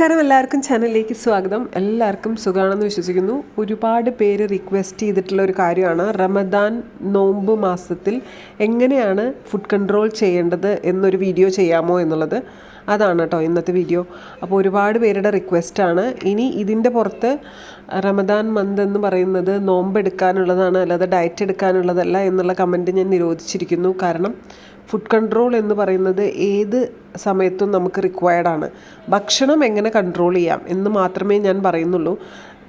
നമസ്കാരം എല്ലാവർക്കും ചാനലിലേക്ക് സ്വാഗതം. എല്ലാവർക്കും സുഖമാണെന്ന് വിശ്വസിക്കുന്നു. ഒരുപാട് പേര് റിക്വസ്റ്റ് ചെയ്തിട്ടുള്ള ഒരു കാര്യമാണ്. റമദാൻ നോമ്പ് മാസത്തിൽ എങ്ങനെയാണ് ഫുഡ് കൺട്രോൾ ചെയ്യേണ്ടത് എന്നൊരു വീഡിയോ ചെയ്യാമോ എന്നുള്ളത്. അതാണ് കേട്ടോ ഇന്നത്തെ വീഡിയോ അപ്പോൾ ഒരുപാട് പേരുടെ റിക്വസ്റ്റാണ് ഇനി ഇതിന്റെ പുറത്ത് റമദാൻ മന്ത് എന്ന് പറയുന്നത് നോമ്പ് എടുക്കാനുള്ളതാണ് അല്ലാതെ ഡയറ്റ് എടുക്കാനുള്ളതല്ല എന്നുള്ള കമന്റ് ഞാൻ നിരോധിച്ചിരിക്കുന്നു. കാരണം ഫുഡ് കൺട്രോൾ എന്ന് പറയുന്നത് ഏത് സമയത്തും നമുക്ക് റിക്വയർഡ് ആണ്. ഭക്ഷണം എങ്ങനെ കൺട്രോൾ ചെയ്യാം എന്ന് മാത്രമേ ഞാൻ പറയുന്നുള്ളൂ.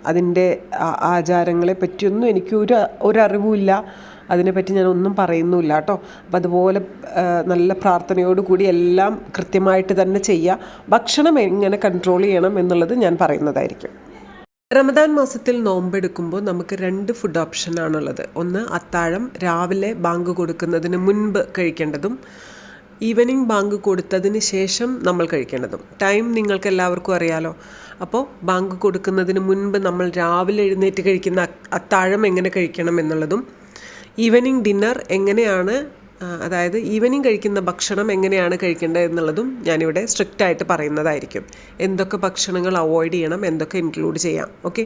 അതിന്റെ ആചാരങ്ങളെ പറ്റിയൊന്നും എനിക്ക് ഒരു ഒരറിവുമില്ല. അതിനെപ്പറ്റി ഞാൻ ഒന്നും പറയുന്നുമില്ല കേട്ടോ. അപ്പം അതുപോലെ നല്ല പ്രാർത്ഥനയോടുകൂടി എല്ലാം കൃത്യമായിട്ട് തന്നെ ചെയ്യുക ഭക്ഷണം എങ്ങനെ കൺട്രോൾ ചെയ്യണം എന്നുള്ളത് ഞാൻ പറയുന്നതായിരിക്കും. റമദാൻ മാസത്തിൽ നോമ്പെടുക്കുമ്പോൾ നമുക്ക് രണ്ട് ഫുഡ് ഓപ്ഷൻ ആണുള്ളത്. ഒന്ന് അത്താഴം രാവിലെ ബാങ്ക് കൊടുക്കുന്നതിന് മുൻപ് കഴിക്കേണ്ടതും ഈവനിങ് ബാങ്ക് കൊടുത്തതിന് ശേഷം നമ്മൾ കഴിക്കേണ്ടതും. ടൈം നിങ്ങൾക്ക് എല്ലാവർക്കും അറിയാലോ. അപ്പോൾ ബാങ്ക് കൊടുക്കുന്നതിന് മുൻപ് നമ്മൾ രാവിലെ എഴുന്നേറ്റ് കഴിക്കുന്ന അത്താഴം എങ്ങനെ കഴിക്കണം എന്നുള്ളതും ഈവനിങ് ഡിന്നർ എങ്ങനെയാണ് അതായത് ഈവനിങ് കഴിക്കുന്ന ഭക്ഷണം എങ്ങനെയാണ് കഴിക്കേണ്ടത് എന്നുള്ളതും ഞാനിവിടെ സ്ട്രിക്റ്റ് ആയിട്ട് പറയുന്നതായിരിക്കും. എന്തൊക്കെ ഭക്ഷണങ്ങൾ അവോയ്ഡ് ചെയ്യണം എന്തൊക്കെ ഇൻക്ലൂഡ് ചെയ്യാം. ഓക്കെ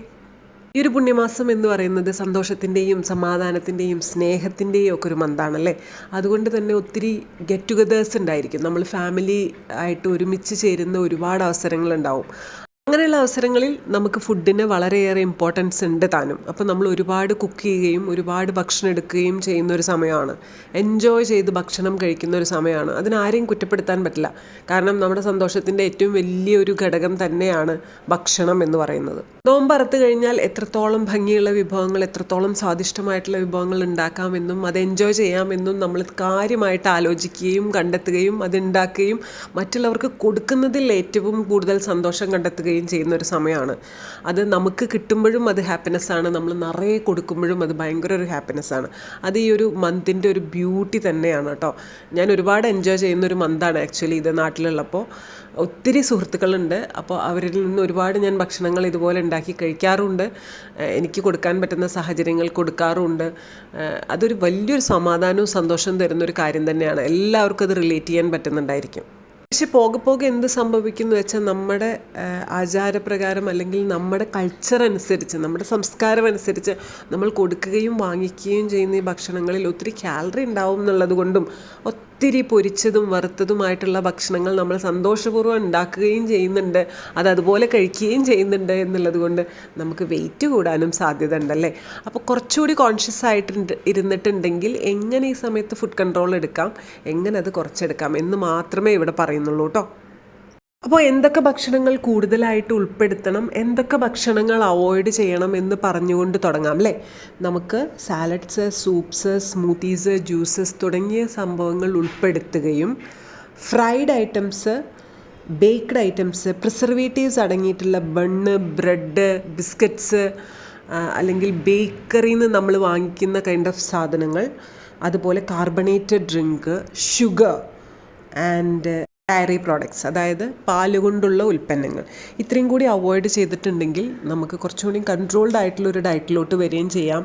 ഈ ഒരു പുണ്യമാസം എന്ന് പറയുന്നത് സന്തോഷത്തിന്റെയും സമാധാനത്തിന്റെയും സ്നേഹത്തിന്റെയും ഒക്കെ ഒരു മന്താണല്ലേ? അതുകൊണ്ട് തന്നെ ഒത്തിരി ഗെറ്റ് ടുഗദേഴ്സ് ഉണ്ടായിരിക്കും. നമ്മൾ ഫാമിലി ആയിട്ട് ഒരുമിച്ച് ചേരുന്ന ഒരുപാട് അവസരങ്ങളുണ്ടാവും. അങ്ങനെയുള്ള അവസരങ്ങളിൽ നമുക്ക് ഫുഡിന് വളരെയേറെ ഇമ്പോർട്ടൻസ് ഉണ്ട് താനും. അപ്പോൾ നമ്മൾ ഒരുപാട് കുക്ക് ചെയ്യുകയും ഒരുപാട് ഭക്ഷണം എടുക്കുകയും ചെയ്യുന്ന ഒരു സമയമാണ്. എൻജോയ് ചെയ്ത് ഭക്ഷണം കഴിക്കുന്ന ഒരു സമയമാണ്. അതിനാരെയും കുറ്റപ്പെടുത്താൻ പറ്റില്ല. കാരണം നമ്മുടെ സന്തോഷത്തിന്റെ ഏറ്റവും വലിയൊരു ഘടകം തന്നെയാണ് ഭക്ഷണം എന്ന് പറയുന്നത്. നോമ്പ് അറുത്ത് കഴിഞ്ഞാൽ എത്രത്തോളം ഭംഗിയുള്ള വിഭവങ്ങൾ എത്രത്തോളം സ്വാദിഷ്ടമായിട്ടുള്ള വിഭവങ്ങൾ ഉണ്ടാക്കാമെന്നും അത് എൻജോയ് ചെയ്യാമെന്നും നമ്മൾ കാര്യമായിട്ട് ആലോചിക്കുകയും കണ്ടെത്തുകയും അത് മറ്റുള്ളവർക്ക് കൊടുക്കുന്നതിൽ ഏറ്റവും കൂടുതൽ സന്തോഷം കണ്ടെത്തുകയും ചെയ്യുന്ന ഒരു സമയമാണ്. അത് നമുക്ക് കിട്ടുമ്പോഴും അത് ഹാപ്പിനെസ് ആണ്. നമ്മൾ നിറയെ കൊടുക്കുമ്പോഴും അത് ഭയങ്കര ഒരു ഹാപ്പിനെസ് ആണ്. അത് ഈ ഒരു മന്തിന്റെ ഒരു ബ്യൂട്ടി തന്നെയാണ് കേട്ടോ. ഞാൻ ഒരുപാട് എൻജോയ് ചെയ്യുന്ന ഒരു മന്താണ് ആക്ച്വലി ഇത് നാട്ടിലുള്ളപ്പോൾ ഒത്തിരി സുഹൃത്തുക്കളുണ്ട്. അപ്പോൾ അവരിൽ നിന്ന് ഒരുപാട് ഞാൻ ഭക്ഷണങ്ങൾ ഇതുപോലെ ഉണ്ടാക്കി കഴിക്കാറുണ്ട്. എനിക്ക് കൊടുക്കാൻ പറ്റുന്ന സാഹചര്യങ്ങൾ കൊടുക്കാറുണ്ട്. അതൊരു വലിയൊരു സമാധാനവും സന്തോഷവും തരുന്ന ഒരു കാര്യം തന്നെയാണ്. എല്ലാവർക്കും അത് റിലേറ്റ് ചെയ്യാൻ പറ്റുന്നുണ്ടായിരിക്കും. പക്ഷെ പോകെ പോകെ എന്ത് സംഭവിക്കുന്നു വെച്ചാൽ നമ്മുടെ ആചാരപ്രകാരം അല്ലെങ്കിൽ നമ്മുടെ കൾച്ചർ അനുസരിച്ച് നമ്മുടെ സംസ്കാരം അനുസരിച്ച് നമ്മൾ കൊടുക്കുകയും വാങ്ങിക്കുകയും ചെയ്യുന്ന ഈ ഭക്ഷണങ്ങളിൽ ഒത്തിരി കാലറി ഉണ്ടാവും എന്നുള്ളത് കൊണ്ടും ഒത്തിരി പൊരിച്ചതും വറുത്തതുമായിട്ടുള്ള ഭക്ഷണങ്ങൾ നമ്മൾ സന്തോഷപൂർവം ഉണ്ടാക്കുകയും ചെയ്യുന്നുണ്ട്. അത് അതുപോലെ കഴിക്കുകയും ചെയ്യുന്നുണ്ട് എന്നുള്ളത് കൊണ്ട് നമുക്ക് വെയിറ്റ് കൂടാനും സാധ്യത ഉണ്ടല്ലേ അപ്പോൾ കുറച്ചുകൂടി കോൺഷ്യസ് ആയിട്ട് ഇരുന്നിട്ടുണ്ടെങ്കിൽ എങ്ങനെ ഈ സമയത്ത് ഫുഡ് കൺട്രോൾ എടുക്കാം? എങ്ങനെ അത് കുറച്ചെടുക്കാം എന്ന് മാത്രമേ ഇവിടെ പറയുന്നുള്ളൂ കേട്ടോ. അപ്പോൾ എന്തൊക്കെ ഭക്ഷണങ്ങൾ കൂടുതലായിട്ട് ഉൾപ്പെടുത്തണം? എന്തൊക്കെ ഭക്ഷണങ്ങൾ അവോയ്ഡ് ചെയ്യണം എന്ന് പറഞ്ഞുകൊണ്ട് തുടങ്ങാം അല്ലേ? നമുക്ക് സാലഡ്സ് സൂപ്സ് സ്മൂത്തീസ് ജ്യൂസസ് തുടങ്ങിയ സംഭവങ്ങൾ ഉൾപ്പെടുത്തുകയും fried items baked items preservatives അടങ്ങിയിട്ടുള്ള ബണ്ണ് ബ്രെഡ് ബിസ്ക്കറ്റ്സ് അല്ലെങ്കിൽ ബേക്കറിയിൽ നിന്ന് നമ്മൾ വാങ്ങിക്കുന്ന കൈൻഡ് ഓഫ് സാധനങ്ങൾ അതുപോലെ carbonated drink sugar and dairy products അതായത് പാൽ കൊണ്ടുള്ള ഉൽപ്പന്നങ്ങൾ. ഇത്രയും കൂടി അവോയ്ഡ് ചെയ്തിട്ടുണ്ടെങ്കിൽ നമുക്ക് കുറച്ചുകൂടി കൺട്രോൾഡ് ആയിട്ടുള്ള ഒരു ഡയറ്റിലോട്ട് വരികയും ചെയ്യാം.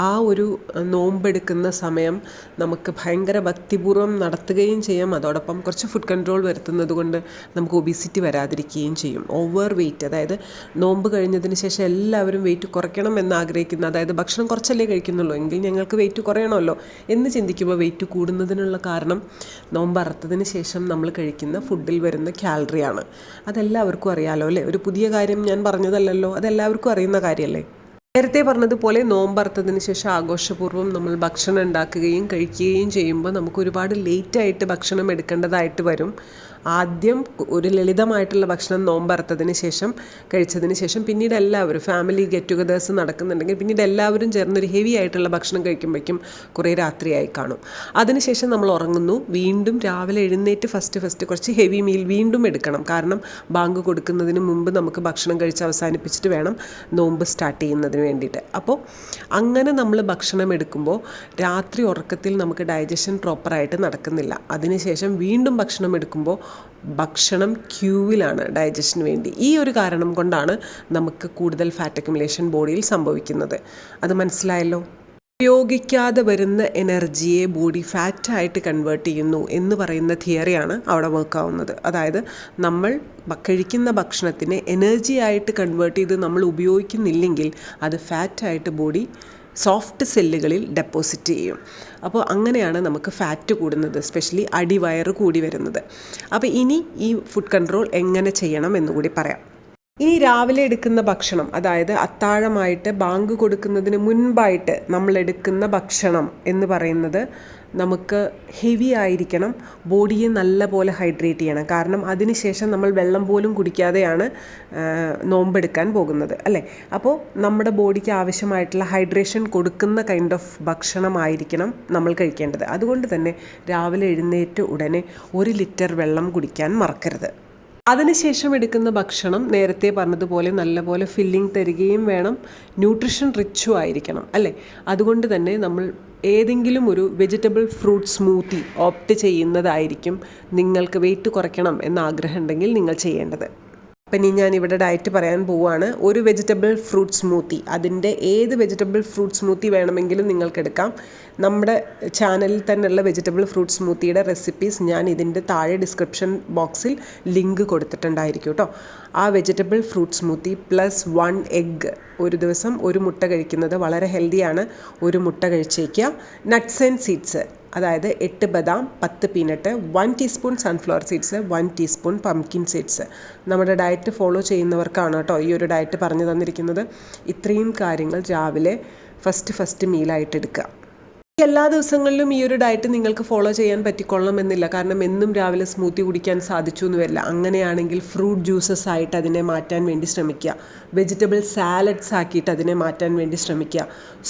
ആ ഒരു നോമ്പെടുക്കുന്ന സമയം നമുക്ക് ഭയങ്കര ഭക്തിപൂർവം നടത്തുകയും ചെയ്യാം. അതോടൊപ്പം കുറച്ച് ഫുഡ് കൺട്രോൾ വരുത്തുന്നത് കൊണ്ട് നമുക്ക് ഒബിസിറ്റി വരാതിരിക്കുകയും ചെയ്യും. ഓവർ വെയിറ്റ് അതായത് നോമ്പ് കഴിഞ്ഞതിന് ശേഷം എല്ലാവരും വെയിറ്റ് കുറയ്ക്കണം എന്ന് ആഗ്രഹിക്കുന്ന അതായത് ഭക്ഷണം കുറച്ചല്ലേ കഴിക്കുന്നുള്ളൂ എങ്കിൽ ഞങ്ങൾക്ക് വെയിറ്റ് കുറയണമല്ലോ എന്ന് ചിന്തിക്കുമ്പോൾ വെയിറ്റ് കൂടുന്നതിനുള്ള കാരണം നോമ്പ് അറുത്തതിന് ശേഷം നമ്മൾ കഴിക്കുന്ന ഫുഡിൽ വരുന്ന കാലറിയാണ് അതെല്ലാവർക്കും അറിയാലോ അല്ലേ? ഒരു പുതിയ കാര്യം ഞാൻ പറഞ്ഞതല്ലല്ലോ. അതെല്ലാവർക്കും അറിയുന്ന കാര്യമല്ലേ? നേരത്തെ പറഞ്ഞതുപോലെ നോമ്പറുത്തതിന് ശേഷം ആഘോഷപൂർവം നമ്മൾ ഭക്ഷണം ഉണ്ടാക്കുകയും കഴിക്കുകയും ചെയ്യുമ്പോൾ നമുക്ക് ഒരുപാട് ലേറ്റായിട്ട് ഭക്ഷണം എടുക്കേണ്ടതായിട്ട് വരും. ആദ്യം ഒരു ലളിതമായിട്ടുള്ള ഭക്ഷണം നോമ്പറത്തതിന് ശേഷം കഴിച്ചതിന് ശേഷം പിന്നീട് എല്ലാവരും ഫാമിലി ഗെറ്റ് ടുഗദേഴ്സ് നടക്കുന്നുണ്ടെങ്കിൽ പിന്നീട് എല്ലാവരും ചേർന്നൊരു ഹെവി ആയിട്ടുള്ള ഭക്ഷണം കഴിക്കുമ്പോഴേക്കും കുറേ രാത്രിയായി കാണും. അതിനുശേഷം നമ്മൾ ഉറങ്ങുന്നു. വീണ്ടും രാവിലെ എഴുന്നേറ്റ് ഫസ്റ്റ് ഫസ്റ്റ് കുറച്ച് ഹെവി മീൽ വീണ്ടും എടുക്കണം. കാരണം ബാങ്ക് കൊടുക്കുന്നതിന് മുമ്പ് നമുക്ക് ഭക്ഷണം കഴിച്ച് അവസാനിപ്പിച്ചിട്ട് വേണം നോമ്പ് സ്റ്റാർട്ട് ചെയ്യുന്നതിന് വേണ്ടിയിട്ട്. അപ്പോൾ അങ്ങനെ നമ്മൾ ഭക്ഷണം എടുക്കുമ്പോൾ രാത്രി ഉറക്കത്തിൽ നമുക്ക് ഡൈജഷൻ പ്രോപ്പറായിട്ട് നടക്കുന്നില്ല. അതിനുശേഷം വീണ്ടും ഭക്ഷണം എടുക്കുമ്പോൾ ഭക്ഷണം ക്യൂവിലാണ് ഡൈജഷന് വേണ്ടി. ഈ ഒരു കാരണം കൊണ്ടാണ് നമുക്ക് കൂടുതൽ ഫാറ്റ് അക്യുമുലേഷൻ ബോഡിയിൽ സംഭവിക്കുന്നത്. അത് മനസ്സിലായല്ലോ? ഉപയോഗിക്കാതെ വരുന്ന എനർജിയെ ബോഡി ഫാറ്റായിട്ട് കൺവേർട്ട് ചെയ്യുന്നു എന്ന് പറയുന്ന തിയറിയാണ് അവിടെ വർക്ക് ആവുന്നത്. അതായത് നമ്മൾ കഴിക്കുന്ന ഭക്ഷണത്തിനെ എനർജി ആയിട്ട് കൺവേർട്ട് ചെയ്ത് നമ്മൾ ഉപയോഗിക്കുന്നില്ലെങ്കിൽ അത് ഫാറ്റായിട്ട് ബോഡി സോഫ്റ്റ് സെല്ലുകളിൽ ഡെപ്പോസിറ്റ് ചെയ്യും. അപ്പോൾ അങ്ങനെയാണ് നമുക്ക് ഫാറ്റ് കൂടുന്നത് സ്പെഷ്യലി അടിവയറ് കൂടി വരുന്നത്. അപ്പോൾ ഇനി ഈ ഫുഡ് കൺട്രോൾ എങ്ങനെ ചെയ്യണം എന്നുകൂടി പറയാം. ഇനി രാവിലെ എടുക്കുന്ന ഭക്ഷണം അതായത് അത്താഴമായിട്ട് ബാങ്ക് കൊടുക്കുന്നതിന് മുൻപായിട്ട് നമ്മൾ എടുക്കുന്ന ഭക്ഷണം എന്ന് പറയുന്നത് നമുക്ക് ഹെവി ആയിരിക്കണം ബോഡിയെ നല്ല പോലെ ഹൈഡ്രേറ്റ് ചെയ്യണം. കാരണം അതിനുശേഷം നമ്മൾ വെള്ളം പോലും കുടിക്കാതെയാണ് നോമ്പെടുക്കാൻ പോകുന്നത് അല്ലേ? അപ്പോൾ നമ്മുടെ ബോഡിക്ക് ആവശ്യമായിട്ടുള്ള ഹൈഡ്രേഷൻ കൊടുക്കുന്ന കൈൻഡ് ഓഫ് ഭക്ഷണമായിരിക്കണം നമ്മൾ കഴിക്കേണ്ടത്. അതുകൊണ്ട് തന്നെ രാവിലെ എഴുന്നേറ്റ് ഉടനെ ഒരു ലിറ്റർ വെള്ളം കുടിക്കാൻ മറക്കരുത്. അതിനുശേഷം എടുക്കുന്ന ഭക്ഷണം നേരത്തെ പറഞ്ഞതുപോലെ നല്ലപോലെ ഫില്ലിംഗ് തരികയും വേണം. ന്യൂട്രിഷൻ റിച്ചും ആയിരിക്കണം അല്ലേ? അതുകൊണ്ട് തന്നെ നമ്മൾ ഏതെങ്കിലും ഒരു വെജിറ്റബിൾ ഫ്രൂട്ട് സ്മൂത്തി ഓപ്റ്റ് ചെയ്യുന്നതായിരിക്കും നിങ്ങൾക്ക് വെയിറ്റ് കുറയ്ക്കണം എന്ന ആഗ്രഹം ഉണ്ടെങ്കിൽ നിങ്ങൾ ചെയ്യേണ്ടത്. അപ്പം ഇനി ഞാൻ ഇവിടെ ഡയറ്റ് പറയാൻ പോവുകയാണ് ഒരു വെജിറ്റബിൾ ഫ്രൂട്ട് സ്മൂത്തി അതിന്റെ ഏത് വെജിറ്റബിൾ ഫ്രൂട്ട് സ്മൂത്തി വേണമെങ്കിലും നിങ്ങൾക്ക് എടുക്കാം. നമ്മുടെ ചാനലിൽ തന്നെയുള്ള വെജിറ്റബിൾ ഫ്രൂട്ട് സ്മൂത്തിയുടെ റെസിപ്പീസ് ഞാൻ ഇതിന്റെ താഴെ ഡിസ്ക്രിപ്ഷൻ ബോക്സിൽ ലിങ്ക് കൊടുത്തിട്ടുണ്ടായിരിക്കും കേട്ടോ ആ vegetable fruit smoothie plus one egg ഒരു ദിവസം ഒരു മുട്ട കഴിക്കുന്നത് വളരെ ഹെൽത്തിയാണ് ഒരു മുട്ട കഴിച്ചേക്കുക. നട്ട്സ് ആൻഡ് സീഡ്സ് അതായത് എട്ട് ബദാം പത്ത് peanut one teaspoon sunflower seeds one teaspoon pumpkin seeds നമ്മുടെ ഡയറ്റ് ഫോളോ ചെയ്യുന്നവർക്കാണ് കേട്ടോ ഈ ഒരു ഡയറ്റ് പറഞ്ഞു തന്നിരിക്കുന്നത്. ഇത്രയും കാര്യങ്ങൾ രാവിലെ ഫസ്റ്റ് ഫസ്റ്റ് മീലായിട്ട് എടുക്കുക. എല്ലാ ദിവസങ്ങളിലും ഈ ഒരു ഡയറ്റ് നിങ്ങൾക്ക് ഫോളോ ചെയ്യാൻ പറ്റിക്കൊള്ളണമെന്നില്ല. കാരണം എന്നും രാവിലെ സ്മൂത്തി കുടിക്കാൻ സാധിച്ചു എന്ന് വരില്ല അങ്ങനെയാണെങ്കിൽ ഫ്രൂട്ട് ജ്യൂസസ് ആയിട്ട് അതിനെ മാറ്റാൻ വേണ്ടി ശ്രമിക്കുക. വെജിറ്റബിൾ സാലഡ്സ് ആക്കിയിട്ട് അതിനെ മാറ്റാൻ വേണ്ടി ശ്രമിക്കുക.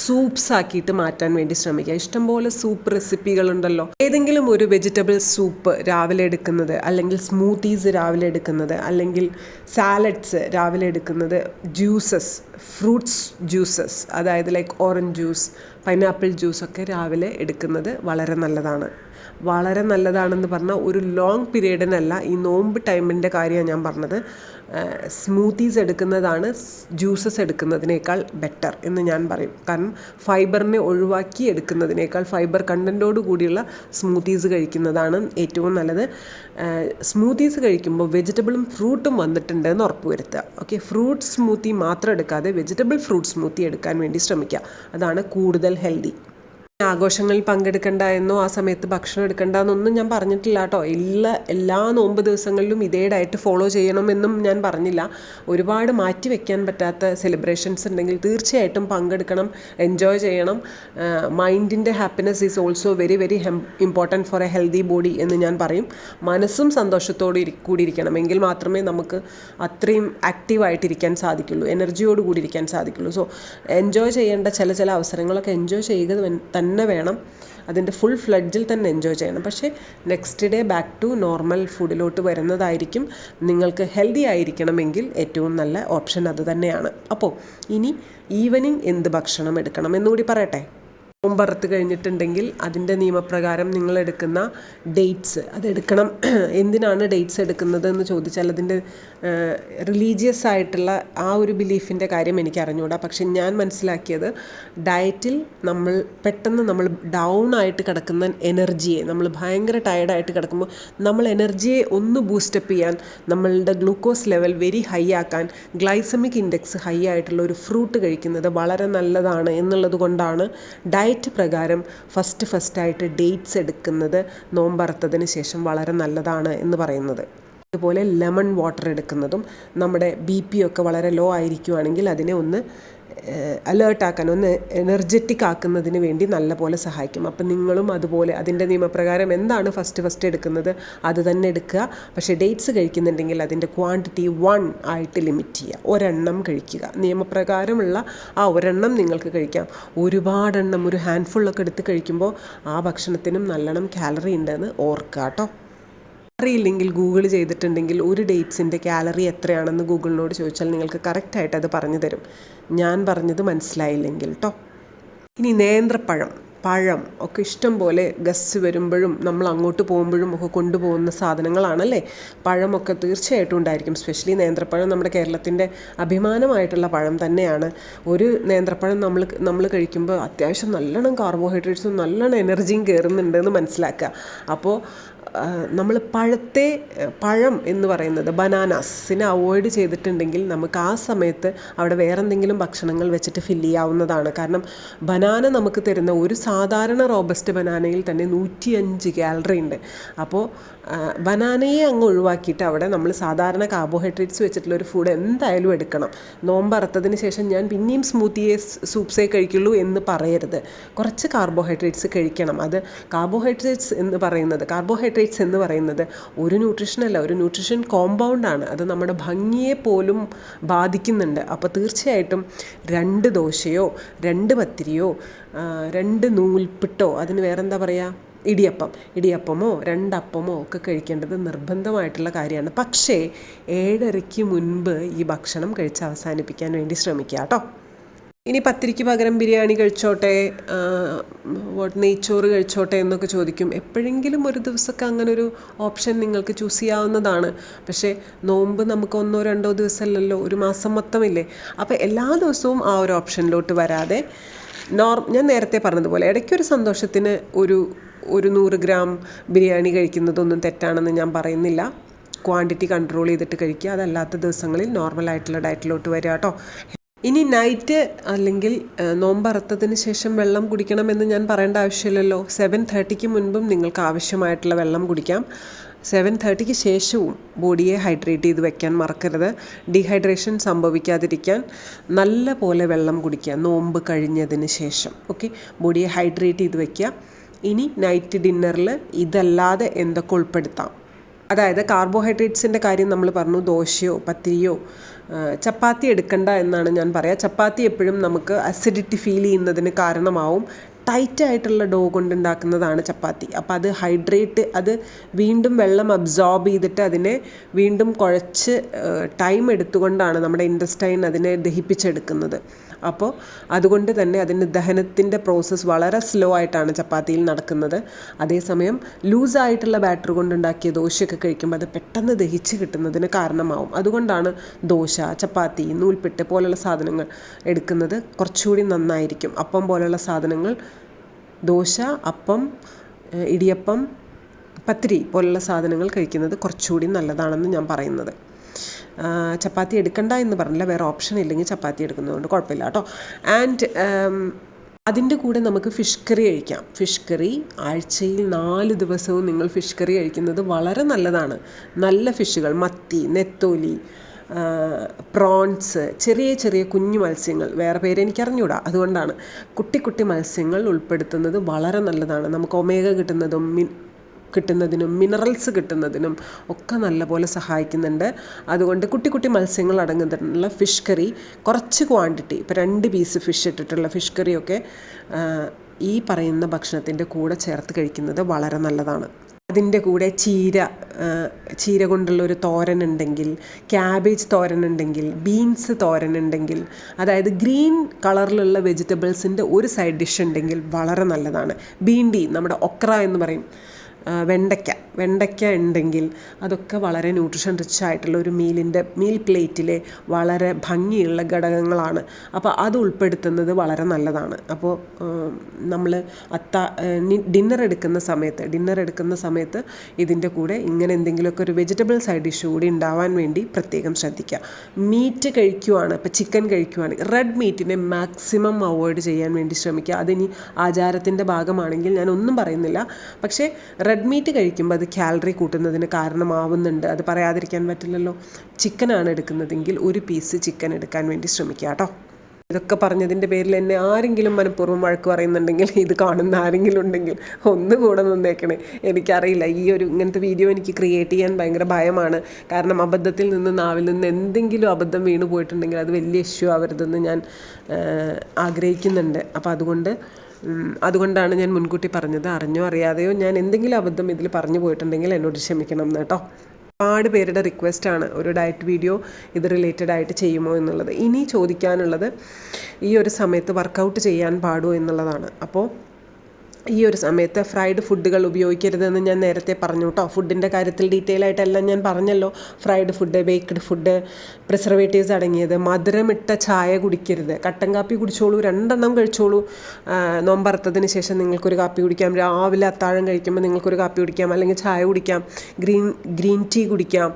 സൂപ്സ് ആക്കിയിട്ട് മാറ്റാൻ വേണ്ടി ശ്രമിക്കുക. ഇഷ്ടംപോലെ സൂപ്പ് റെസിപ്പികളുണ്ടല്ലോ ഏതെങ്കിലും ഒരു വെജിറ്റബിൾ സൂപ്പ് രാവിലെ എടുക്കുന്നത് അല്ലെങ്കിൽ സ്മൂത്തീസ് രാവിലെ എടുക്കുന്നത് അല്ലെങ്കിൽ സാലഡ്സ് രാവിലെ എടുക്കുന്നത് ജ്യൂസസ് ഫ്രൂട്ട്സ് ജ്യൂസസ് അതായത് ലൈക്ക് ഓറഞ്ച് ജ്യൂസ് പൈനാപ്പിൾ ജ്യൂസൊക്കെ രാവിലെ എടുക്കുന്നത് വളരെ നല്ലതാണ്. വളരെ നല്ലതാണെന്ന് പറഞ്ഞാൽ ഒരു ലോങ് പീരീഡിനല്ല ഈ നോമ്പ് ടൈമിന്റെ കാര്യമാണ് ഞാൻ പറഞ്ഞത്. സ്മൂത്തീസ് എടുക്കുന്നതാണ് ജ്യൂസസ് എടുക്കുന്നതിനേക്കാൾ ബെറ്റർ എന്ന് ഞാൻ പറയും. കാരണം ഫൈബറിനെ ഒഴിവാക്കി എടുക്കുന്നതിനേക്കാൾ ഫൈബർ കണ്ടന്റോട് കൂടിയുള്ള സ്മൂത്തീസ് കഴിക്കുന്നതാണ് ഏറ്റവും നല്ലത്. സ്മൂത്തീസ് കഴിക്കുമ്പോൾ വെജിറ്റബിളും ഫ്രൂട്ടും വന്നിട്ടുണ്ട് എന്ന് ഓക്കെ ഫ്രൂട്ട് സ്മൂത്തി മാത്രം എടുക്കാതെ വെജിറ്റബിൾ ഫ്രൂട്ട് സ്മൂത്തി എടുക്കാൻ വേണ്ടി ശ്രമിക്കുക. അതാണ് കൂടുതൽ ഹെൽത്തി ആഘോഷങ്ങളിൽ പങ്കെടുക്കണ്ട എന്നോ ആ സമയത്ത് ഭക്ഷണം എടുക്കണ്ട എന്നൊന്നും ഞാൻ പറഞ്ഞിട്ടില്ല കേട്ടോ. എല്ലാ എല്ലാ നോമ്പ് ദിവസങ്ങളിലും ഇതേ ഡയറ്റ് ഫോളോ ചെയ്യണമെന്നും ഞാൻ പറഞ്ഞില്ല. ഒരുപാട് മാറ്റി വെക്കാൻ പറ്റാത്ത സെലിബ്രേഷൻസ് ഉണ്ടെങ്കിൽ തീർച്ചയായിട്ടും പങ്കെടുക്കണം എൻജോയ് ചെയ്യണം. മൈൻഡിന്റെ happiness is also very very important for a healthy body എന്ന് ഞാൻ പറയും. മനസ്സും സന്തോഷത്തോടെ കൂടി ഇരിക്കണം എങ്കിൽ മാത്രമേ നമുക്ക് അത്രയും ആക്റ്റീവായിട്ടിരിക്കാൻ സാധിക്കുള്ളൂ. എനർജിയോട് കൂടി ഇരിക്കാൻ സാധിക്കുള്ളൂ. സോ എൻജോയ് ചെയ്യേണ്ട ചില ചില അവസരങ്ങളൊക്കെ എൻജോയ് ചെയ്യുക തന്നെ വേണം അതിന്റെ ഫുൾ ഫ്ലഡ്ജിൽ തന്നെ എൻജോയ് ചെയ്യണം. പക്ഷേ next day back to normal ഫുഡിലോട്ട് വരുന്നതായിരിക്കും നിങ്ങൾക്ക് ഹെൽത്തി ആയിരിക്കണമെങ്കിൽ ഏറ്റവും നല്ല ഓപ്ഷൻ അത് തന്നെയാണ്. അപ്പോൾ ഇനി ഈവനിങ് എന്ത് ഭക്ഷണം എടുക്കണം എന്നുകൂടി പറയട്ടെ? നോമ്പറുത്ത് കഴിഞ്ഞിട്ടുണ്ടെങ്കിൽ അതിന്റെ നിയമപ്രകാരം നിങ്ങൾ എടുക്കുന്ന ഡേറ്റ്സ് അതെടുക്കണം. എന്തിനാണ് ഡേറ്റ്സ് എടുക്കുന്നത് എന്ന് ചോദിച്ചാൽ അതിന്റെ റിലീജിയസ് ആയിട്ടുള്ള ആ ഒരു ബിലീഫിന്റെ കാര്യം എനിക്ക് അറിഞ്ഞുകൂടാ പക്ഷെ ഞാൻ മനസ്സിലാക്കിയത് ഡയറ്റിൽ നമ്മൾ പെട്ടെന്ന് നമ്മൾ ഡൗൺ ആയിട്ട് കിടക്കുന്ന എനർജിയെ നമ്മൾ ഭയങ്കര ടയർഡായിട്ട് കിടക്കുമ്പോൾ നമ്മൾ എനർജിയെ ഒന്ന് ബൂസ്റ്റപ്പ് ചെയ്യാൻ നമ്മളുടെ ഗ്ലൂക്കോസ് ലെവൽ വെരി ഹൈ ആക്കാൻ ഗ്ലൈസമിക് ഇൻഡെക്സ് ഹൈ ആയിട്ടുള്ള ഒരു ഫ്രൂട്ട് കഴിക്കുന്നത് വളരെ നല്ലതാണ് എന്നുള്ളത് കൊണ്ടാണ് ഡയറ്റ് പ്രകാരം ഫസ്റ്റ് ഫസ്റ്റായിട്ട് ഡേറ്റ്സ് എടുക്കുന്നത് നോമ്പറുത്തതിന് ശേഷം വളരെ നല്ലതാണ് എന്ന് പറയുന്നത്. അതുപോലെ ലെമൺ വാട്ടർ എടുക്കുന്നതും നമ്മുടെ ബി പി ഒക്കെ വളരെ ലോ ആയിരിക്കുവാണെങ്കിൽ അതിനെ ഒന്ന് അലേർട്ടാക്കാൻ ഒന്ന് എനർജറ്റിക് ആക്കുന്നതിന് വേണ്ടി നല്ലപോലെ സഹായിക്കും. അപ്പം നിങ്ങളും അതുപോലെ അതിന്റെ നിയമപ്രകാരം എന്താണ് ഫസ്റ്റ് ഫസ്റ്റ് എടുക്കുന്നത് അത് തന്നെ എടുക്കുക. പക്ഷേ ഡേറ്റ്സ് കഴിക്കുന്നുണ്ടെങ്കിൽ അതിന്റെ ക്വാണ്ടിറ്റി വൺ ആയിട്ട് ലിമിറ്റ് ചെയ്യുക. ഒരെണ്ണം കഴിക്കുക. നിയമപ്രകാരമുള്ള ആ ഒരെണ്ണം നിങ്ങൾക്ക് കഴിക്കാം. ഒരുപാടെണ്ണം ഒരു ഹാൻഡ്ഫുള്ളൊക്കെ എടുത്ത് കഴിക്കുമ്പോൾ ആ ഭക്ഷണത്തിനും നല്ലോണം കാലറി ഉണ്ടെന്ന് ഓർക്കുക കേട്ടോ അറിയില്ലെങ്കിൽ ഗൂഗിൾ ചെയ്തിട്ടുണ്ടെങ്കിൽ ഒരു ഡേറ്റ്സിന്റെ കാലറി എത്രയാണെന്ന് ഗൂഗിളിനോട് ചോദിച്ചാൽ നിങ്ങൾക്ക് കറക്റ്റായിട്ട് അത് പറഞ്ഞു തരും ഞാൻ പറഞ്ഞത് മനസ്സിലായില്ലെങ്കിൽ കേട്ടോ ഇനി നേന്ത്രപ്പഴം. പഴം ഒക്കെ ഇഷ്ടം പോലെ ഗസ്റ്റ് വരുമ്പോഴും നമ്മൾ അങ്ങോട്ട് പോകുമ്പോഴും ഒക്കെ കൊണ്ടുപോകുന്ന സാധനങ്ങളാണല്ലേ? പഴമൊക്കെ തീർച്ചയായിട്ടും ഉണ്ടായിരിക്കും. സ്പെഷ്യലി നേന്ത്രപ്പഴം നമ്മുടെ കേരളത്തിന്റെ അഭിമാനമായിട്ടുള്ള പഴം തന്നെയാണ്. ഒരു നേന്ത്രപ്പഴം നമ്മൾ നമ്മൾ കഴിക്കുമ്പോൾ അത്യാവശ്യം നല്ലോണം കാർബോഹൈഡ്രേറ്റ്സും നല്ലോണം എനർജിയും കയറുന്നുണ്ട് എന്ന് മനസ്സിലാക്കുക. അപ്പോൾ നമ്മൾ പഴത്തെ പഴം എന്ന് പറയുന്നത് ബനാനാസിനെ അവോയ്ഡ് ചെയ്തിട്ടുണ്ടെങ്കിൽ നമുക്ക് ആ സമയത്ത് അവിടെ വേറെന്തെങ്കിലും ഭക്ഷണങ്ങൾ വെച്ചിട്ട് ഫില്ല് ചെയ്യാവുന്നതാണ്. കാരണം ബനാന നമുക്ക് തരുന്ന ഒരു സാധാരണ റോബസ്റ്റ് ബനാനയിൽ തന്നെ നൂറ്റിയഞ്ച് കാലറി ഉണ്ട്. അപ്പോൾ ബനാനയെ അങ്ങ് ഒഴിവാക്കിയിട്ട് അവിടെ നമ്മൾ സാധാരണ കാർബോഹൈഡ്രേറ്റ്സ് വെച്ചിട്ടുള്ള ഒരു ഫുഡ് എന്തായാലും എടുക്കണം. നോമ്പറത്തതിന് ശേഷം ഞാൻ പിന്നെയും സ്മൂത്തിയെ സൂപ്സേ കഴിക്കുള്ളൂ എന്ന് പറയരുത്. കുറച്ച് കാർബോഹൈഡ്രേറ്റ്സ് കഴിക്കണം. അത് കാർബോഹൈഡ്രേറ്റ്സ് എന്ന് പറയുന്നത് കാർബോഹൈഡ്രേറ്റ്സ് എന്ന് പറയുന്നത് ഒരു ന്യൂട്രീഷൻ അല്ല ഒരു ന്യൂട്രീഷൻ കോമ്പൗണ്ടാണ് അത് നമ്മുടെ ഭംഗിയെ പോലും ബാധിക്കുന്നുണ്ട്. അപ്പോൾ തീർച്ചയായിട്ടും രണ്ട് ദോശയോ രണ്ട് പത്തിരിയോ രണ്ട് നൂൽപ്പിട്ടോ അതിന് വേറെന്താ പറയുക ഇടിയപ്പം. ഇടിയപ്പമോ രണ്ടപ്പമോ ഒക്കെ കഴിക്കേണ്ടത് നിർബന്ധമായിട്ടുള്ള കാര്യമാണ്. പക്ഷേ ഏഴരയ്ക്ക് മുൻപ് ഈ ഭക്ഷണം കഴിച്ച് അവസാനിപ്പിക്കാൻ വേണ്ടി ശ്രമിക്കുക കേട്ടോ. ഇനി പത്തിരിക്ക് പകരം ബിരിയാണി കഴിച്ചോട്ടെ നെയ്ച്ചോറ് കഴിച്ചോട്ടെ എന്നൊക്കെ ചോദിക്കും. എപ്പോഴെങ്കിലും ഒരു ദിവസമൊക്കെ അങ്ങനെ ഒരു ഓപ്ഷൻ നിങ്ങൾക്ക് ചൂസ് ചെയ്യാവുന്നതാണ്. പക്ഷേ നോമ്പ് നമുക്ക് ഒന്നോ രണ്ടോ ദിവസമല്ലല്ലോ ഒരു മാസം മൊത്തമില്ലേ. അപ്പോൾ എല്ലാ ദിവസവും ആ ഒരു ഓപ്ഷനിലോട്ട് വരാതെ നോർ ഞാൻ നേരത്തെ പറഞ്ഞതുപോലെ ഇടയ്ക്കൊരു സന്തോഷത്തിന് ഒരു ഒരു നൂറ് ഗ്രാം ബിരിയാണി കഴിക്കുന്നതൊന്നും തെറ്റാണെന്ന് ഞാൻ പറയുന്നില്ല. ക്വാണ്ടിറ്റി കൺട്രോൾ ചെയ്തിട്ട് കഴിക്കുക. അതല്ലാത്ത ദിവസങ്ങളിൽ നോർമലായിട്ടുള്ള ഡയറ്റിലോട്ട് വരിക കേട്ടോ ഇനി നൈറ്റ് അല്ലെങ്കിൽ നോമ്പറത്തതിന് ശേഷം വെള്ളം കുടിക്കണമെന്ന് ഞാൻ പറയേണ്ട ആവശ്യമില്ലല്ലോ. സെവൻ തേർട്ടിക്ക് മുൻപും നിങ്ങൾക്ക് ആവശ്യമായിട്ടുള്ള വെള്ളം കുടിക്കാം. സെവൻ തേർട്ടിക്ക് ശേഷവും ബോഡിയെ ഹൈഡ്രേറ്റ് ചെയ്ത് വെക്കാൻ മറക്കരുത്. ഡീഹൈഡ്രേഷൻ സംഭവിക്കാതിരിക്കാൻ നല്ല പോലെ വെള്ളം കുടിക്കുക. നോമ്പ് കഴിഞ്ഞതിന് ശേഷം. ഓക്കെ ബോഡിയെ ഹൈഡ്രേറ്റ് ചെയ്ത് വെക്കുക. ഇനി നൈറ്റ് ഡിന്നറിൽ ഇതല്ലാതെ എന്തൊക്കെ ഉൾപ്പെടുത്താം? അതായത് കാർബോഹൈഡ്രേറ്റ്സിന്റെ കാര്യം നമ്മൾ പറഞ്ഞു ദോശയോ പത്തിരിയോ ചപ്പാത്തി എടുക്കണ്ട എന്നാണ് ഞാൻ പറയുക ചപ്പാത്തി എപ്പോഴും നമുക്ക് അസിഡിറ്റി ഫീൽ ചെയ്യുന്നതിന് കാരണമാവും. ടൈറ്റ് ആയിട്ടുള്ള ഡോ കൊണ്ടുണ്ടാക്കുന്നതാണ് ചപ്പാത്തി. അപ്പോൾ അത് ഹൈഡ്രേറ്റ് അത് വീണ്ടും വെള്ളം അബ്സോർബ് ചെയ്തിട്ട് അതിനെ വീണ്ടും കുഴച്ച് ടൈം എടുത്തുകൊണ്ടാണ് നമ്മുടെ ഇൻഡസ്റ്റൈൻ അതിനെ ദഹിപ്പിച്ചെടുക്കുന്നത്. അപ്പോൾ അതുകൊണ്ട് തന്നെ അതിന് ദഹനത്തിന്റെ പ്രോസസ്സ് വളരെ സ്ലോ ആയിട്ടാണ് ചപ്പാത്തിയിൽ നടക്കുന്നത്. അതേസമയം ലൂസായിട്ടുള്ള ബാറ്റർ കൊണ്ടുണ്ടാക്കിയ ദോശയൊക്കെ കഴിക്കുമ്പോൾ അത് പെട്ടെന്ന് ദഹിച്ച് കിട്ടുന്നതിന് കാരണമാവും. അതുകൊണ്ടാണ് ദോശ ചപ്പാത്തി നൂൽപ്പെട്ട് പോലുള്ള സാധനങ്ങൾ എടുക്കുന്നത് കുറച്ചുകൂടി നന്നായിരിക്കും. അപ്പം പോലുള്ള സാധനങ്ങൾ ദോശ അപ്പം ഇടിയപ്പം പത്തിരി പോലുള്ള സാധനങ്ങൾ കഴിക്കുന്നത് കുറച്ചുകൂടി നല്ലതാണെന്ന് ഞാൻ പറയുന്നത്. ചപ്പാത്തി എടുക്കണ്ട എന്ന് പറഞ്ഞില്ല. വേറെ ഓപ്ഷൻ ഇല്ലെങ്കിൽ ചപ്പാത്തി എടുക്കുന്നതുകൊണ്ട് കുഴപ്പമില്ല കേട്ടോ. ആൻഡ് അതിന്റെ കൂടെ നമുക്ക് ഫിഷ് കറി കഴിക്കാം. ഫിഷ് കറി ആഴ്ചയിൽ നാല് ദിവസവും നിങ്ങൾ ഫിഷ് കറി കഴിക്കുന്നത് വളരെ നല്ലതാണ്. നല്ല ഫിഷുകൾ മത്തി നെത്തോലി പ്രോൺസ് ചെറിയ ചെറിയ കുഞ്ഞു മത്സ്യങ്ങൾ. വേറെ പേര് എനിക്കറിഞ്ഞൂടാ. അതുകൊണ്ടാണ്. കുട്ടി കുട്ടി മത്സ്യങ്ങൾ ഉൾപ്പെടുത്തുന്നത് വളരെ നല്ലതാണ്. നമുക്ക് ഒമേഗ കിട്ടുന്നതും കിട്ടുന്നതിനും മിനറൽസ് കിട്ടുന്നതിനും ഒക്കെ നല്ലപോലെ സഹായിക്കുന്നുണ്ട്. അതുകൊണ്ട് കുട്ടി കുട്ടി മത്സ്യങ്ങൾ അടങ്ങുന്നതിനുള്ള ഫിഷ് കറി കുറച്ച് ക്വാണ്ടിറ്റി ഇപ്പോൾ രണ്ട് പീസ് ഫിഷ് ഇട്ടിട്ടുള്ള ഫിഷ് കറിയൊക്കെ ഈ പറയുന്ന ഭക്ഷണത്തിന്റെ കൂടെ ചേർത്ത് കഴിക്കുന്നത് വളരെ നല്ലതാണ്. അതിന്റെ കൂടെ ചീര ചീര കൊണ്ടുള്ള ഒരു തോരൻ ഉണ്ടെങ്കിൽ ക്യാബേജ് തോരൻ ഉണ്ടെങ്കിൽ ബീൻസ് തോരൻ ഉണ്ടെങ്കിൽ അതായത് ഗ്രീൻ കളറിലുള്ള വെജിറ്റബിൾസിന്റെ ഒരു സൈഡ് ഡിഷ് ഉണ്ടെങ്കിൽ വളരെ നല്ലതാണ്. ബീൻഡി നമ്മുടെ ഒക്ര എന്ന് പറയും. വെണ്ടയ്ക്ക. വെണ്ടയ്ക്ക ഉണ്ടെങ്കിൽ അതൊക്കെ വളരെ ന്യൂട്രിഷൻ റിച്ച് ആയിട്ടുള്ള ഒരു മീലിന്റെ മീൽ പ്ലേറ്റിലെ വളരെ ഭംഗിയുള്ള ഘടകങ്ങളാണ്. അപ്പോൾ അത് ഉൾപ്പെടുത്തുന്നത് വളരെ നല്ലതാണ്. അപ്പോൾ നമ്മൾ അത്ത ഡിന്നർ എടുക്കുന്ന സമയത്ത് ഡിന്നർ എടുക്കുന്ന സമയത്ത് ഇതിന്റെ കൂടെ ഇങ്ങനെ എന്തെങ്കിലുമൊക്കെ ഒരു വെജിറ്റബിൾ സൈഡ് ഡിഷ് കൂടി ഉണ്ടാവാൻ വേണ്ടി പ്രത്യേകം ശ്രദ്ധിക്കുക. മീറ്റ് കഴിക്കുവാണ് ഇപ്പോൾ ചിക്കൻ കഴിക്കുവാണ് റെഡ് മീറ്റിനെ മാക്സിമം അവോയ്ഡ് ചെയ്യാൻ വേണ്ടി ശ്രമിക്കുക. അതിനി ആചാരത്തിന്റെ ഭാഗമാണെങ്കിൽ ഞാൻ ഒന്നും പറയുന്നില്ല. പക്ഷേ റെഡ് മീറ്റ് കഴിക്കുമ്പോൾ അത് കാലറി കൂട്ടുന്നതിന് കാരണമാവുന്നുണ്ട്. അത് പറയാതിരിക്കാൻ പറ്റില്ലല്ലോ. ചിക്കനാണ് എടുക്കുന്നതെങ്കിൽ ഒരു പീസ് ചിക്കൻ എടുക്കാൻ വേണ്ടി ശ്രമിക്കുക കേട്ടോ. ഇതൊക്കെ പറഞ്ഞതിന്റെ പേരിൽ എന്നെ ആരെങ്കിലും മനഃപൂർവം വഴക്ക് പറയുന്നുണ്ടെങ്കിൽ ഇത് കാണുന്ന ആരെങ്കിലും ഉണ്ടെങ്കിൽ ഒന്ന് കൂടെ നിന്നേക്കണേ. എനിക്കറിയില്ല ഈ ഒരു ഇങ്ങനത്തെ വീഡിയോ എനിക്ക് ക്രിയേറ്റ് ചെയ്യാൻ ഭയങ്കര ഭയമാണ്. കാരണം അബദ്ധത്തിൽ നിന്ന് നാവിൽ നിന്ന് എന്തെങ്കിലും അബദ്ധം വീണ് പോയിട്ടുണ്ടെങ്കിൽ അത് വലിയ ഇഷ്യൂ ആവരുതെന്ന് ഞാൻ ആഗ്രഹിക്കുന്നുണ്ട്. അപ്പോൾ അതുകൊണ്ട് അതുകൊണ്ടാണ് ഞാൻ മുൻകൂട്ടി പറഞ്ഞത്. അറിഞ്ഞോ അറിയാതെയോ ഞാൻ എന്തെങ്കിലും അബദ്ധം ഇതിൽ പറഞ്ഞു പോയിട്ടുണ്ടെങ്കിൽ എന്നോട് ക്ഷമിക്കണം എന്ന് കേട്ടോ. ഒരുപാട് പേരുടെ റിക്വസ്റ്റാണ് ഒരു ഡയറ്റ് വീഡിയോ ഇത് റിലേറ്റഡ് ആയിട്ട് ചെയ്യുമോ എന്നുള്ളത്. ഇനി ചോദിക്കാനുള്ളത് ഈ ഒരു സമയത്ത് വർക്കൗട്ട് ചെയ്യാൻ പാടുമോ എന്നുള്ളതാണ്. അപ്പോൾ ഈ ഒരു സമയത്ത് ഫ്രൈഡ് ഫുഡുകൾ ഉപയോഗിക്കരുതെന്ന് ഞാൻ നേരത്തെ പറഞ്ഞു കേട്ടോ ഫുഡിന്റെ കാര്യത്തിൽ ഡീറ്റെയിൽ ആയിട്ടെല്ലാം ഞാൻ പറഞ്ഞല്ലോ. Fried food baked food preservatives അടങ്ങിയത്. മധുരമിട്ട ചായ കുടിക്കരുത്. കട്ടൻ കാപ്പി കുടിച്ചോളൂ രണ്ടെണ്ണം കഴിച്ചോളൂ. നോമ്പറത്തതിന് ശേഷം നിങ്ങൾക്കൊരു കാപ്പി കുടിക്കാം. രാവിലെ അത്താഴം കഴിക്കുമ്പോൾ നിങ്ങൾക്കൊരു കാപ്പി കുടിക്കാം. അല്ലെങ്കിൽ ചായ കുടിക്കാം. ഗ്രീൻ ഗ്രീൻ ടീ കുടിക്കാം.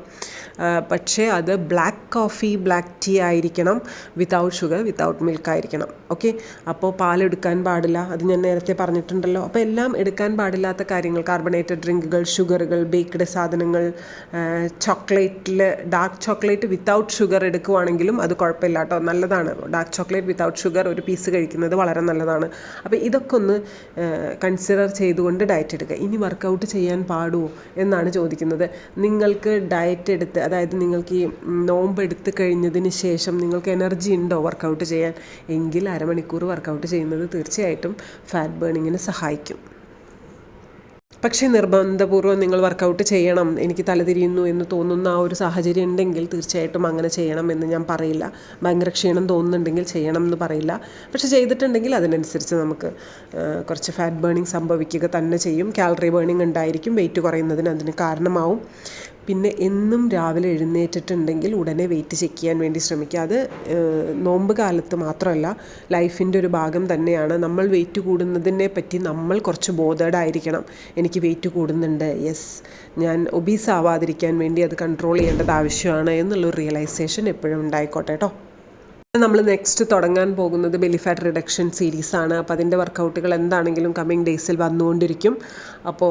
പക്ഷേ അത് ബ്ലാക്ക് കോഫി ബ്ലാക്ക് ടീ ആയിരിക്കണം. വിത്തൗട്ട് ഷുഗർ വിത്തൗട്ട് മിൽക്ക് ആയിരിക്കണം. ഓക്കെ അപ്പോൾ പാലെടുക്കാൻ പാടില്ല. അത് ഞാൻ നേരത്തെ പറഞ്ഞിട്ടുണ്ടല്ലോ. അപ്പോൾ എല്ലാം എടുക്കാൻ പാടില്ലാത്ത കാര്യങ്ങൾ കാർബണേറ്റഡ് ഡ്രിങ്കുകൾ ഷുഗറുകൾ ബേക്ക്ഡ് സാധനങ്ങൾ ചോക്ലേറ്റിൽ ഡാർക്ക് ചോക്ലേറ്റ് വിത്തൗട്ട് ഷുഗർ എടുക്കുവാണെങ്കിലും അത് കുഴപ്പമില്ല കേട്ടോ. നല്ലതാണ്. ഡാർക്ക് ചോക്ലേറ്റ് വിത്തൗട്ട് ഷുഗർ ഒരു പീസ് കഴിക്കുന്നത് വളരെ നല്ലതാണ്. അപ്പോൾ ഇതൊക്കെ ഒന്ന് കൺസിഡർ ചെയ്തുകൊണ്ട് ഡയറ്റ് എടുക്കുക. ഇനി വർക്കൗട്ട് ചെയ്യാൻ പാടുമോ എന്നാണ് ചോദിക്കുന്നത്. നിങ്ങൾക്ക് ഡയറ്റ് എടുത്ത് അതായത് നിങ്ങൾക്ക് ഈ നോമ്പ് എടുത്ത് കഴിഞ്ഞതിന് ശേഷം നിങ്ങൾക്ക് എനർജി ഉണ്ടോ വർക്കൗട്ട് ചെയ്യാൻ? എങ്കിൽ അരമണിക്കൂർ വർക്കൗട്ട് ചെയ്യുന്നത് തീർച്ചയായിട്ടും ഫാറ്റ് ബേണിങ്ങിന് സഹായിക്കും. പക്ഷേ നിർബന്ധപൂർവം നിങ്ങൾ വർക്കൗട്ട് ചെയ്യണം എനിക്ക് തലതിരിയുന്നു എന്ന് തോന്നുന്ന ആ ഒരു സാഹചര്യം ഉണ്ടെങ്കിൽ തീർച്ചയായിട്ടും അങ്ങനെ ചെയ്യണം എന്ന് ഞാൻ പറയില്ല. ഭയങ്കര ക്ഷീണം തോന്നുന്നുണ്ടെങ്കിൽ ചെയ്യണം എന്ന് പറയില്ല. പക്ഷേ ചെയ്തിട്ടുണ്ടെങ്കിൽ അതിനനുസരിച്ച് നമുക്ക് കുറച്ച് ഫാറ്റ് ബേണിംഗ് സംഭവിക്കുക തന്നെ ചെയ്യും. കാലറി ബേണിംഗ് ഉണ്ടായിരിക്കും വെയിറ്റ് കുറയുന്നതിന് അതിന് കാരണമാവും. പിന്നെ എന്നും രാവിലെ എഴുന്നേറ്റിട്ടുണ്ടെങ്കിൽ ഉടനെ വെയിറ്റ് ചെക്ക് ചെയ്യാൻ വേണ്ടി ശ്രമിക്കുക. അത് നോമ്പ് കാലത്ത് മാത്രമല്ല ലൈഫിന്റെ ഒരു ഭാഗം തന്നെയാണ്. നമ്മൾ വെയിറ്റ് കൂടുന്നതിനെ പറ്റി നമ്മൾ കുറച്ച് ബോധേഡ് ആയിരിക്കണം എനിക്ക് വെയിറ്റ് കൂടുന്നുണ്ട്. യെസ് ഞാൻ ഒബീസ് ആവാതിരിക്കാൻ വേണ്ടി അത് കൺട്രോൾ ചെയ്യേണ്ടത് ആവശ്യമാണ് എന്നുള്ളൊരു റിയലൈസേഷൻ എപ്പോഴും ഉണ്ടായിക്കോട്ടെ കേട്ടോ നമ്മൾ നെക്സ്റ്റ് തുടങ്ങാൻ പോകുന്നത് ബെലി ഫാറ്റ് റിഡക്ഷൻ സീരീസാണ് അപ്പോൾ അതിന്റെ വർക്കൗട്ടുകൾ എന്താണെങ്കിലും കമ്മിങ് ഡേയ്സിൽ വന്നുകൊണ്ടിരിക്കും. അപ്പോൾ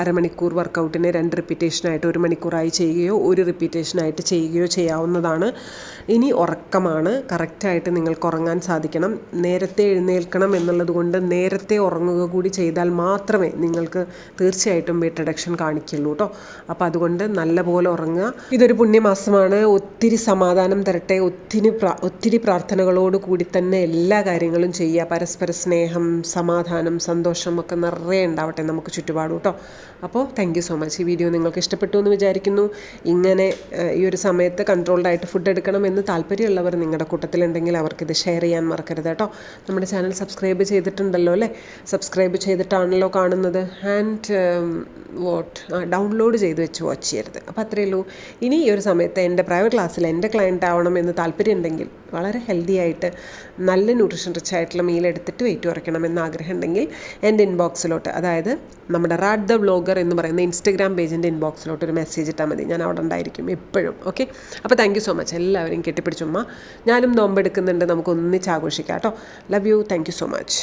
അരമണിക്കൂർ വർക്കൗട്ടിനെ രണ്ട് റിപ്പീറ്റേഷനായിട്ട് ഒരു മണിക്കൂറായി ചെയ്യുകയോ ഒരു റിപ്പീറ്റേഷനായിട്ട് ചെയ്യുകയോ ചെയ്യാവുന്നതാണ്. ഇനി ഉറക്കമാണ്. കറക്റ്റായിട്ട് നിങ്ങൾക്ക് ഉറങ്ങാൻ സാധിക്കണം. നേരത്തെ എഴുന്നേൽക്കണം എന്നുള്ളത് കൊണ്ട് നേരത്തെ ഉറങ്ങുക കൂടി ചെയ്താൽ മാത്രമേ നിങ്ങൾക്ക് തീർച്ചയായിട്ടും വെയിറ്റ് റിഡക്ഷൻ കാണിക്കുള്ളൂ കേട്ടോ അപ്പോൾ അതുകൊണ്ട് നല്ലപോലെ ഉറങ്ങുക. ഇതൊരു പുണ്യമാസമാണ്. ഒത്തിരി സമാധാനം തരട്ടെ. ഒത്തിരി പ്രാ ഒത്തിരി പ്രാർത്ഥനകളോട് കൂടി തന്നെ എല്ലാ കാര്യങ്ങളും ചെയ്യുക. പരസ്പര സ്നേഹം സമാധാനം സന്തോഷം ഒക്കെ നിറയെ ഉണ്ടാവട്ടെ നമുക്ക് ചുറ്റുപാടും കേട്ടോ അപ്പോൾ താങ്ക് യു സോ മച്ച് ഈ വീഡിയോ നിങ്ങൾക്ക് ഇഷ്ടപ്പെട്ടു എന്ന് വിചാരിക്കുന്നു. ഇങ്ങനെ ഈ ഒരു സമയത്ത് കൺട്രോൾഡായിട്ട് ഫുഡ് എടുക്കണമെന്ന് താല്പര്യമുള്ളവർ നിങ്ങളുടെ കൂട്ടത്തിലുണ്ടെങ്കിൽ അവർക്കിത് ഷെയർ ചെയ്യാൻ മറക്കരുത് കേട്ടോ നമ്മുടെ ചാനൽ സബ്സ്ക്രൈബ് ചെയ്തിട്ടുണ്ടല്ലോ അല്ലേ? സബ്സ്ക്രൈബ് ചെയ്തിട്ടാണല്ലോ കാണുന്നത്. ആൻഡ് വോട്ട് ഡൗൺലോഡ് ചെയ്ത് വെച്ച് വാച്ച് ചെയ്യരുത്. അപ്പോൾ അത്രയേ ഉള്ളൂ. ഇനി ഈ ഒരു സമയത്ത് എന്റെ പ്രൈവറ്റ് ക്ലാസ്സിൽ എന്റെ ക്ലയന്റ് ആവണം എന്ന് താല്പര്യം ഉണ്ടെങ്കിൽ വളരെ ഹെൽത്തി ആയിട്ട് നല്ല ന്യൂട്രീഷൻ റിച്ച് ആയിട്ടുള്ള മീൽ എടുത്തിട്ട് വെയിറ്റ് കുറയ്ക്കണം എന്ന് ആഗ്രഹം ഉണ്ടെങ്കിൽ എന്റെ ഇൻബോക്സിലോട്ട് അതായത് നമ്മുടെ റാഡ് ദ വ്ളോഗർ എന്ന് പറയുന്ന ഇൻസ്റ്റഗ്രാം പേജിന്റെ ഇൻബോക്സിലോട്ട് ഒരു മെസ്സേജ് ഇട്ടാൽ മതി. ഞാൻ അവിടെ ഉണ്ടായിരിക്കും എപ്പോഴും. ഓക്കെ അപ്പോൾ താങ്ക് യു സോ മച്ച് എല്ലാവരും കെട്ടിപ്പിടിച്ചുമ്മ ഞാനും നോമ്പെടുക്കുന്നുണ്ട്. നമുക്ക് ഒന്നിച്ച് ആഘോഷിക്കാം കേട്ടോ. Love you thank you so much